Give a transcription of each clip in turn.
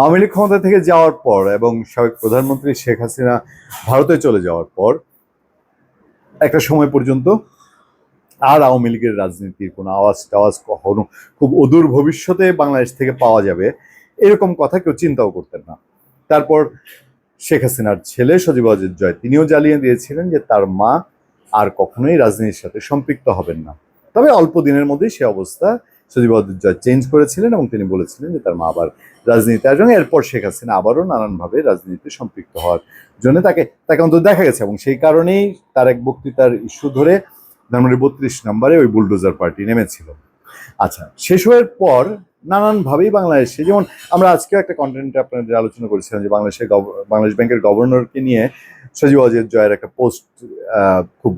আওয়ামী লীগ ক্ষমতা থেকে যাওয়ার পর এবং সাবেক প্রধানমন্ত্রী শেখ হাসিনা ভারতে চলে যাওয়ার পর, একটা সময় পর্যন্ত আর আওয়ামী লীগের রাজনীতির কোনো আওয়াজ টাওয়াজ কখনো খুব অদূর ভবিষ্যতে বাংলাদেশ থেকে পাওয়া যাবে, এরকম কথা কেউ চিন্তাও করতেন না। তারপর শেখ হাসিনার ছেলে সজীব অজিত জয় তিনিও জ্বালিয়ে দিয়েছিলেন যে তার মা আর কখনোই রাজনীতির সাথে সম্পৃক্ত হবেন না। তবে অল্প দিনের মধ্যেই সে অবস্থা সজীব অজিত জয় চেঞ্জ করেছিলেন এবং তিনি বলেছিলেন যে তার মা আবার রাজনীতিতে আসবেন এরপর শেখ হাসিনা আবারও নানানভাবে রাজনীতিতে সম্পৃক্ত হওয়ার জন্য তাকে তাকে অন্তত দেখা গেছে এবং সেই কারণেই তার এক বক্তৃতার ইস্যু ধরে ধানমন্ডি বত্রিশ নম্বরে ওই বুলডোজার পার্টি নেমেছিল। আচ্ছা শেষ হওয়ার পর নানানভাবেই বাংলাদেশে, যেমন আমরা আজকেও একটা কন্টেন্টে আপনাদের আলোচনা করেছিলাম যে বাংলাদেশের বাংলাদেশ ব্যাংকের গভর্নরকে নিয়ে সজীব অজিত জয়ের একটা পোস্ট খুব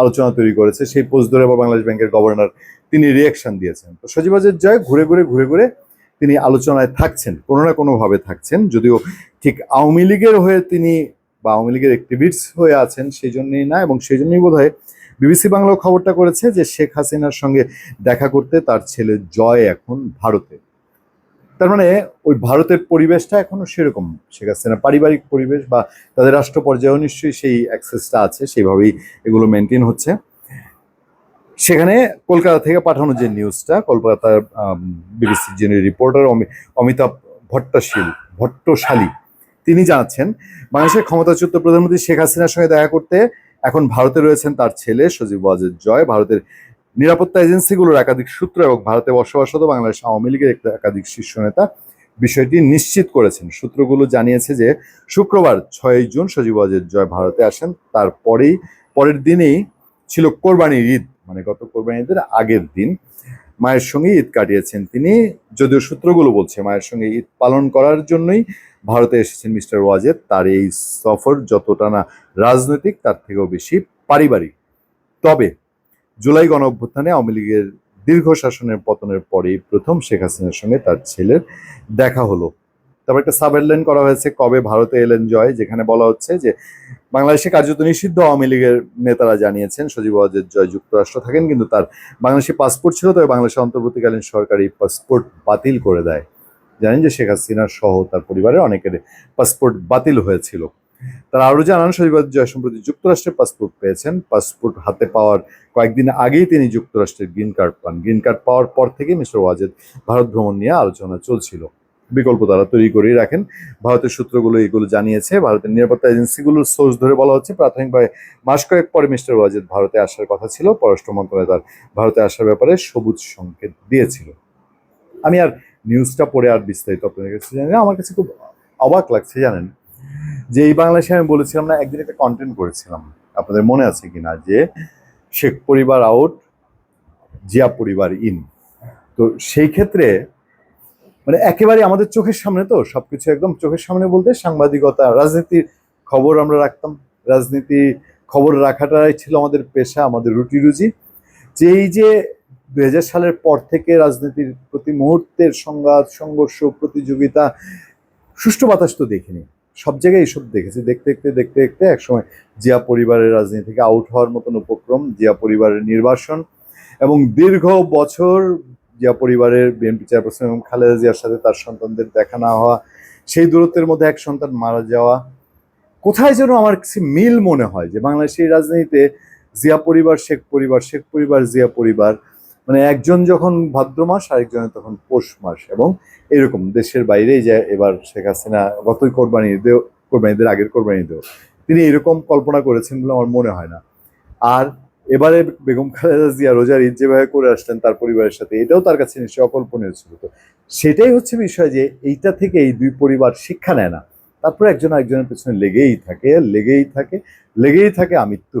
আলোচনা তৈরি করেছে, সেই পোস্ট ধরে আবার বাংলাদেশ ব্যাংকের গভর্নর তিনি রিয়াকশন দিয়েছেন। তো সজীব অজিত জয়, ঘুরে ঘুরে ঘুরে ঘুরে তিনি আলোচনায় থাকছেন, কোনো না কোনোভাবে থাকছেন, যদিও ঠিক আওয়ামী লীগের হয়ে তিনি বা আওয়ামী লীগের অ্যাক্টিভিস্ট হয়ে আছেন সেই জন্যই না, এবং সেই জন্যই বোধ হয় বিবিসি বাংলাও খবরটা করেছে যে শেখ হাসিনার সঙ্গে দেখা করতে তার ছেলে জয় এখন ভারতে। তার মানে ওই ভারতের পরিবেশটা এখনও সেরকম, শেখ হাসিনা পারিবারিক পরিবেশ বা তাদের রাষ্ট্র পর্যায়েও নিশ্চয়ই সেই অ্যাক্সেসটা আছে, সেইভাবেই এগুলো মেনটেন হচ্ছে। সেখানে কলকাতা থেকে পাঠানো যে নিউজটা কলকাতার বিবিসির যিনি রিপোর্টার অমিতাভ ভট্টাশীল, ভট্টশালী, তিনি জানাচ্ছেন, বাংলাদেশের ক্ষমতাচ্যুত প্রধানমন্ত্রী শেখ হাসিনার সঙ্গে দেখা করতে এখন ভারতে রয়েছেন তার ছেলে সজীব ওয়াজেদ জয়, ভারতের নিরাপত্তা এজেন্সিগুলোর একাধিক সূত্র এবং ভারতে বসবাসরত বাংলাদেশ আওয়ামী লীগের একাধিক শীর্ষ নেতা বিষয়টি নিশ্চিত করেছেন। সূত্রগুলো জানিয়েছে যে, শুক্রবার ছয় জুন সজীব ওয়াজেদ জয় ভারতে আসেন। তারপরেই, পরের দিনেই ছিল কোরবানির ঈদ মানে গত কোরবানি ঈদের আগের দিন। মায়ের সঙ্গে ঈদ কাটিয়েছেন তিনি। যদিও সূত্রগুলো বলছে, মায়ের সঙ্গে ঈদ পালন করার জন্যই ভারতে এসেছেন মিস্টার ওয়াজেদ। তার এই সফর যতটা না রাজনৈতিক, তার থেকেও বেশি পারিবারিক। তবে জুলাই গণ অভ্যুত্থানে আওয়ামী লীগের দীর্ঘ শাসনের পতনের পরেই প্রথম শেখ হাসিনার সঙ্গে তার ছেলের দেখা হলো। তারপর একটা সাব হেডলাইন করা হয়েছে, কবে ভারতে এলেন জয়, যেখানে বলা হচ্ছে যে বাংলাদেশে কার্যত নিষিদ্ধ আওয়ামী লীগের নেতারা জানিয়েছেন, সজীব ওয়াজেদ জয় যুক্তরাষ্ট্র থাকেন, কিন্তু তার বাংলাদেশি পাসপোর্ট ছিল, তবে বাংলাদেশের অন্তর্বর্তীকালীন সরকার পাসপোর্ট বাতিল করে দেয়। জানেন যে শেখ হাসিনা সহ তার পরিবারের অনেকের পাসপোর্ট বাতিল হয়েছিল। তারা আরও জানান জয় সম্প্রতি যুক্তরাষ্ট্রের পাসপোর্ট পেয়েছেন। পাসপোর্ট হাতে পাওয়ার কয়েকদিন আগেই তিনি যুক্তরাষ্ট্রের গ্রিন কার্ড পান। গ্রিন কার্ড পাওয়ার পর থেকে মিস্টার ওয়াজেদ ভারত ভ্রমণ নিয়ে আলোচনা চলছিল। বিকল্প তারা তৈরি করেই রাখেন। ভারতের সূত্রগুলো এগুলো জানিয়েছে, ভারতের নিরাপত্তা এজেন্সিগুলোর সোর্স ধরে বলা হচ্ছে, প্রাথমিকভাবে মাস কয়েক পরে মিস্টার ওয়াজেদ ভারতে আসার কথা ছিল। পররাষ্ট্র মন্ত্রণালয় তার ভারতে আসার ব্যাপারে সবুজ সংকেত দিয়েছিল। আমি আর নিউজটা পড়ে আর বিস্তারিত আপনাদের কাছে জানি না। আমার কাছে খুব অবাক লাগছে, জানেন? যে এই বাংলাদেশে আমি বলেছিলাম না, একদিন একটা কন্টেন্ট করেছিলাম। আপনাদের মনে আছে কিনা? যে শেখ পরিবার আউট জিয়া পরিবার ইন তো সেই ক্ষেত্রে মানে একেবারে আমাদের চোখের সামনে তো, সবকিছু একদম চোখের সামনে বলতে সাংবাদিকতা, রাজনীতির খবর আমরা রাখতাম। রাজনীতি খবর রাখাটাই ছিল আমাদের পেশা, আমাদের রুটি রুজি যে এই যে দু হাজার সালের পর থেকে রাজনীতির প্রতি মুহূর্তের সংঘাত, সংঘর্ষ, প্রতিযোগিতা, সুষ্ঠু বাতাস তো দেখিনি। সব জায়গায় এইসব দেখেছি। দেখতে দেখতে দেখতে দেখতে একসময় জিয়া পরিবারের রাজনীতি থেকে আউট হওয়ার মতন উপক্রম, জিয়া পরিবারের নির্বাসন এবং দীর্ঘ বছর জিয়া পরিবারের বিএনপি চেয়ারপারসন এবং খালেদা জিয়ার সাথে তার সন্তানদের দেখা না হওয়া, সেই দূরত্বের মধ্যে এক সন্তান মারা যাওয়া। কোথায় যেন আমার কাছে মিল মনে হয় যে বাংলাদেশের রাজনীতিতে জিয়া পরিবার, শেখ পরিবার শেখ পরিবার, জিয়া পরিবার মানে একজন যখন ভাদ্র মাস, আরেকজনের তখন পৌষ মাস এবং এরকম দেশের বাইরেই যায় এবার শেখ হাসিনা গতই কোরবানি দেও কোরবানিদের আগের কোরবানি দেও তিনি এরকম কল্পনা করেছেন বলে আমার মনে হয় না। আর এবারে বেগম খালেদা জিয়া রোজার ঈদ যেভাবে করে আসলেন তার পরিবারের সাথে, এটাও তার কাছে নিশ্চয়ই অকল্পনীয় ছিল তো। সেটাই হচ্ছে বিষয় যে এইটা থেকে এই দুই পরিবার শিক্ষা নেয় না। তারপরে একজন আরেকজনের পেছনে লেগেই থাকে লেগেই থাকে লেগেই থাকে আমৃত্যু।